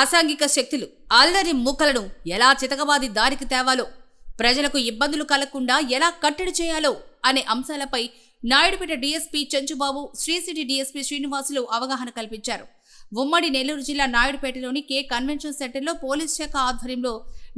అసాంఘిక శక్తులు అల్లరి మూకలను ఎలా చితకబాది దారికి తేవాలో ప్రజలకు ఇబ్బందులు కలగకుండా ఎలా కట్టడి చేయాలో అనే అంశాలపై నాయుడుపేట డీఎస్పీ చెంచుబాబు శ్రీసిటీ డీఎస్పీ శ్రీనివాసులు అవగాహన కల్పించారు. ఉమ్మడి నెల్లూరు జిల్లా నాయుడుపేటలోని కే కన్వెన్షన్ సెంటర్లో పోలీస్ శాఖ ఆధ్వర్యంలో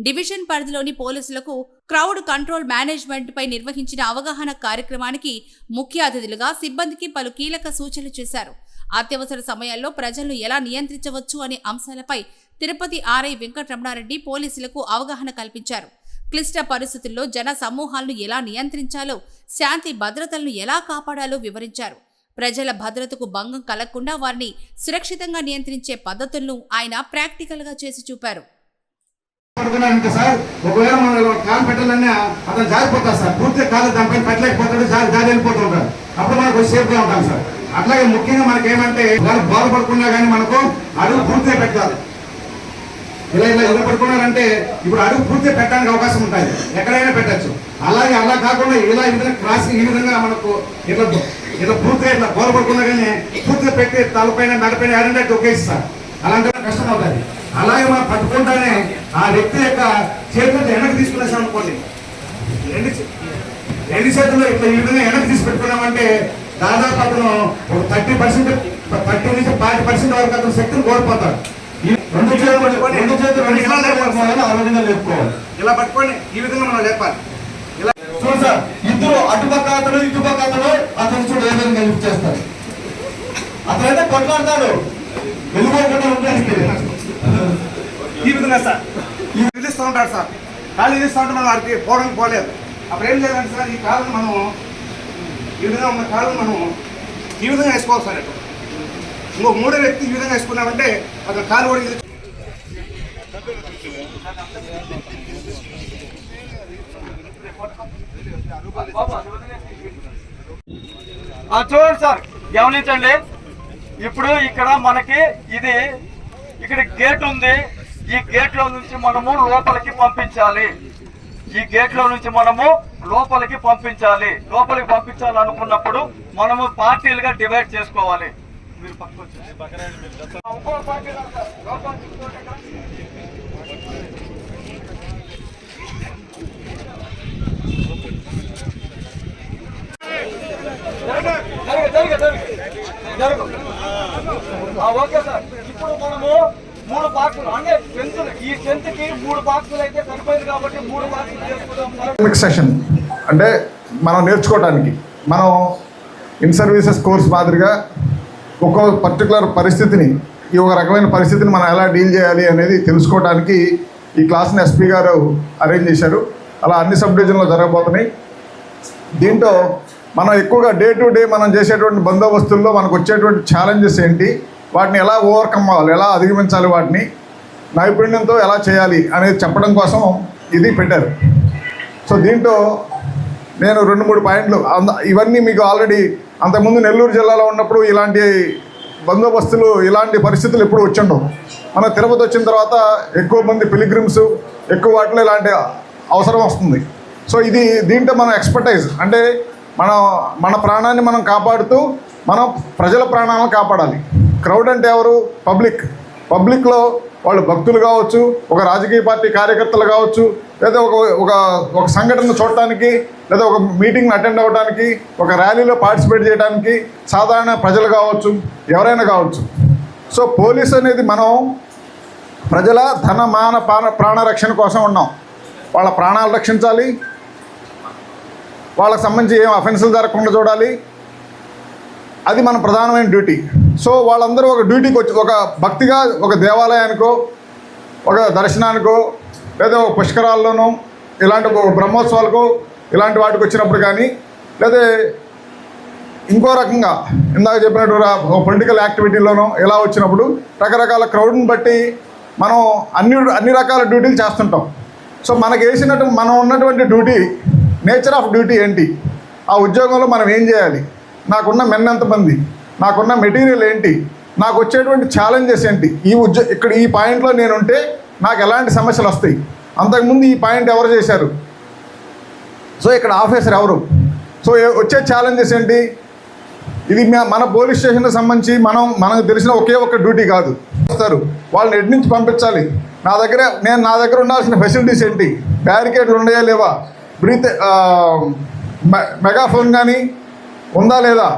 డివిజన్ పరిధిలోని పోలీసులకు క్రౌడ్ కంట్రోల్ మేనేజ్మెంట్పై నిర్వహించిన అవగాహన కార్యక్రమానికి ముఖ్య అతిథులుగా సిబ్బందికి పలు కీలక సూచనలు చేశారు. అత్యవసర సమయాల్లో ప్రజలను ఎలా నియంత్రించవచ్చు అనే అంశాలపై తిరుపతి ఆర్ఐ వెంకటరమణారెడ్డి పోలీసులకు అవగాహన కల్పించారు. క్లిష్ట పరిస్థితుల్లో జన సమూహాలను ఎలా నియంత్రించాలో శాంతి భద్రతలను ఎలా కాపాడాలో వివరించారు. ప్రజల భద్రతకు భంగం కలగకుండా వారిని సురక్షితంగా నియంత్రించే పద్ధతులను ఆయన ప్రాక్టికల్గా చేసి చూపారు. సార్ ఒకవేళ మనం కాలు పెట్టాలన్నా అతను జారిపోతాడు సార్. పూర్తిగా కాలు దానిపైన పెట్టలేకపోతాడు జారి జారి అప్పుడు మనకు సేఫ్గా ఉంటాం సార్. అట్లాగే ముఖ్యంగా మనకి ఏమంటే వాళ్ళు బాధపడుకున్నా కానీ మనకు అడుగు పూర్తిగా పెట్టాలి. ఇలా ఇలా ఇలా పడుకున్నారంటే ఇప్పుడు అడుగు పూర్తిగా పెట్టడానికి అవకాశం ఉంటుంది ఎక్కడైనా పెట్టచ్చు. అలాగే అలా కాకుండా ఇలా ఈ విధంగా ఈ విధంగా మనకు ఇట్లా ఇట్లా పూర్తిగా ఇట్లా బోధపడుకున్నా కానీ పూర్తిగా పెట్టి తలపైన మెడపైన ఏడంటే ఒకేస్తారు అలాంటి కష్టం అవుతుంది. అలాగే మనం పట్టుకుంటానే ఆ వ్యక్తి యొక్క చేతులు వెనక్కి తీసుకునేసాం అనుకోండి రెండు రెండు చేతుల్లో ఇట్లా ఈ విధంగా వెనక్కి తీసి పెట్టుకున్నామంటే దాదాపు అతను ఒక థర్టీ పర్సెంట్ థర్టీ నుంచి ఫార్టీ పర్సెంట్ వరకు అతను శక్తిని కోల్పోతాడు. రెండు చేతులు రెండు చేతులు రెండు ఇలా లేపాలి ఆ విధంగా లేపుకోవాలి. ఇలా పట్టుకొని ఈ విధంగా మనం లేపాలి. ఇలా చూడు సార్ ఇద్దరు అటుపక్క అతడు ఇటుపక్క అతడు అతను చూడు ఏ విధంగా లిఫ్ట్ చేస్తారు? అతనైతే కొట్లాడతాడు. వెళ్ళిపోకుండా ఉంటాడు ఈ విధంగా సార్. ఈ విధిస్తూ ఉంటాడు సార్. కాలు విధిస్తూ ఉంటే మనం వాడికి పోవడానికి పోలేదు. అప్పుడు ఏం చేయాలంటే సార్ ఈ కాళ్ళను మనం ఈ విధంగా ఉన్న కాళ్ళను మనం ఈ విధంగా వేసుకోవాలి సార్ ఇప్పుడు ఇంకో మూడో వ్యక్తి ఈ విధంగా వేసుకున్నామంటే అతను కాలు కూడా ఆ, చూడండి సార్ గమనించండి. ఇప్పుడు ఇక్కడ మనకి ఇది ఇక్కడ గేట్ ఉంది. ఈ గేట్లో నుంచి మనము లోపలికి పంపించాలి. ఈ గేట్లో నుంచి మనము లోపలికి పంపించాలి. లోపలికి పంపించాలనుకున్నప్పుడు మనము పార్టీలుగా డివైడ్ చేసుకోవాలి. మీరు జరుగు, ఓకే సార్. ఇప్పుడు మనము మూడు బాక్సులు అంటే టెన్త్ ఈ టెన్త్కి మూడు బాక్సులు అయితే సరిపోయింది కాబట్టి మూడు బాక్సులు చేసుకుందాం. సెషన్ అంటే మనం నేర్చుకోవడానికి మనం ఇన్ సర్వీసెస్ కోర్స్ మాదిరిగా ఒక్కో పర్టికులర్ పరిస్థితిని ఈ ఒక రకమైన పరిస్థితిని మనం ఎలా డీల్ చేయాలి అనేది తెలుసుకోవడానికి ఈ క్లాస్ని ఎస్పీ గారు అరేంజ్ చేశారు. అలా అన్ని సబ్ డివిజన్లో జరగబోతున్నాయి. దీంట్లో మనం ఎక్కువగా డే టు డే మనం చేసేటువంటి బందోబస్తుల్లో మనకు వచ్చేటువంటి ఛాలెంజెస్ ఏంటి? వాటిని ఎలా ఓవర్కమ్ అవ్వాలి ఎలా అధిగమించాలి వాటిని నైపుణ్యంతో ఎలా చేయాలి అనేది చెప్పడం కోసం ఇది పెట్టారు. సో దీంట్లో నేను రెండు మూడు పాయింట్లు అంద- ఇవన్నీ మీకు ఆల్రెడీ అంతకుముందు నెల్లూరు జిల్లాలో ఉన్నప్పుడు ఇలాంటి బందోబస్తులు ఇలాంటి పరిస్థితులు ఎప్పుడు వచ్చిండవు. మన తిరుపతి వచ్చిన తర్వాత ఎక్కువ మంది పిలిగ్రిమ్స్ ఎక్కువ వాటిలో ఇలాంటి అవసరం వస్తుంది. సో ఇది దీంట్లో మనం ఎక్స్పర్టైజ్ అంటే మనం మన ప్రాణాన్ని మనం కాపాడుతూ మనం ప్రజల ప్రాణాలను కాపాడాలి. క్రౌడ్ అంటే ఎవరు? పబ్లిక్. పబ్లిక్లో వాళ్ళు భక్తులు కావచ్చు ఒక రాజకీయ పార్టీ కార్యకర్తలు కావచ్చు లేదా ఒక ఒక ఒక సంఘటన చూడటానికి లేదా ఒక మీటింగ్ని అటెండ్ అవ్వడానికి ఒక ర్యాలీలో పార్టిసిపేట్ చేయడానికి సాధారణ ప్రజలు కావచ్చు ఎవరైనా కావచ్చు. సో పోలీస్ అనేది మనం ప్రజల ధన మాన ప్రాణ ప్రాణ రక్షణ కోసం ఉన్నాం. వాళ్ళ ప్రాణాలు రక్షించాలి. వాళ్ళకి సంబంధించి ఏం అఫెన్సులు జరగకుండా చూడాలి. అది మన ప్రధానమైన డ్యూటీ. సో వాళ్ళందరూ ఒక డ్యూటీకి వచ్చి ఒక భక్తిగా ఒక దేవాలయానికో ఒక దర్శనానికో లేదా ఒక పుష్కరాల్లోనో ఇలాంటి ఒక బ్రహ్మోత్సవాలకో ఇలాంటి వాటికి వచ్చినప్పుడు కానీ లేదా ఇంకో రకంగా ఇందాక చెప్పినట్టు ఒక పొలిటికల్ యాక్టివిటీలోనో ఇలా వచ్చినప్పుడు రకరకాల క్రౌడ్ని బట్టి మనం అన్ని అన్ని రకాల డ్యూటీలు చేస్తుంటాం. సో మనకి వేసినట్టు మనం ఉన్నటువంటి డ్యూటీ నేచర్ ఆఫ్ డ్యూటీ ఏంటి? ఆ ఉద్యోగంలో మనం ఏం చేయాలి? నాకున్న మెన్ ఎంతమంది నాకున్న మెటీరియల్ ఏంటి? నాకు వచ్చేటువంటి ఛాలెంజెస్ ఏంటి? ఈ ఉద్యో ఇక్కడ ఈ పాయింట్లో నేను ఉంటే నాకు ఎలాంటి సమస్యలు వస్తాయి? అంతకుముందు ఈ పాయింట్ ఎవరు చేశారు? సో ఇక్కడ ఆఫీసర్ ఎవరు? సో వచ్చే ఛాలెంజెస్ ఏంటి? ఇది మన పోలీస్ స్టేషన్కి సంబంధించి మనం మనకు తెలిసిన ఒకే ఒక్క డ్యూటీ కాదు. వస్తారు. వాళ్ళని ఎటు నుంచి పంపించాలి. నా దగ్గర నేను నా దగ్గర ఉండాల్సిన ఫెసిలిటీస్ ఏంటి? బ్యారికేడ్లు ఉన్నాయా లేవా? బ్రీత్ మెగాఫోన్ కానీ ఉందా లేదా?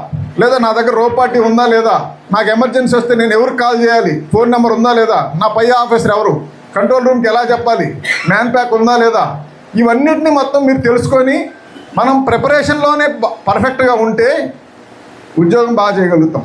లేదా నా దగ్గర రోపార్టీ ఉందా లేదా? నాకు ఎమర్జెన్సీ వస్తే నేను ఎవరికి కాల్ చేయాలి? ఫోన్ నెంబర్ ఉందా లేదా? నా పై ఆఫీసర్ ఎవరు? కంట్రోల్ రూమ్కి ఎలా చెప్పాలి? మ్యాన్ ప్యాక్ ఉందా లేదా? ఇవన్నిటిని మొత్తం మీరు తెలుసుకొని మనం ప్రిపరేషన్లోనే పర్ఫెక్ట్గా ఉంటే ఉద్యోగం బాగా చేయగలుగుతాం.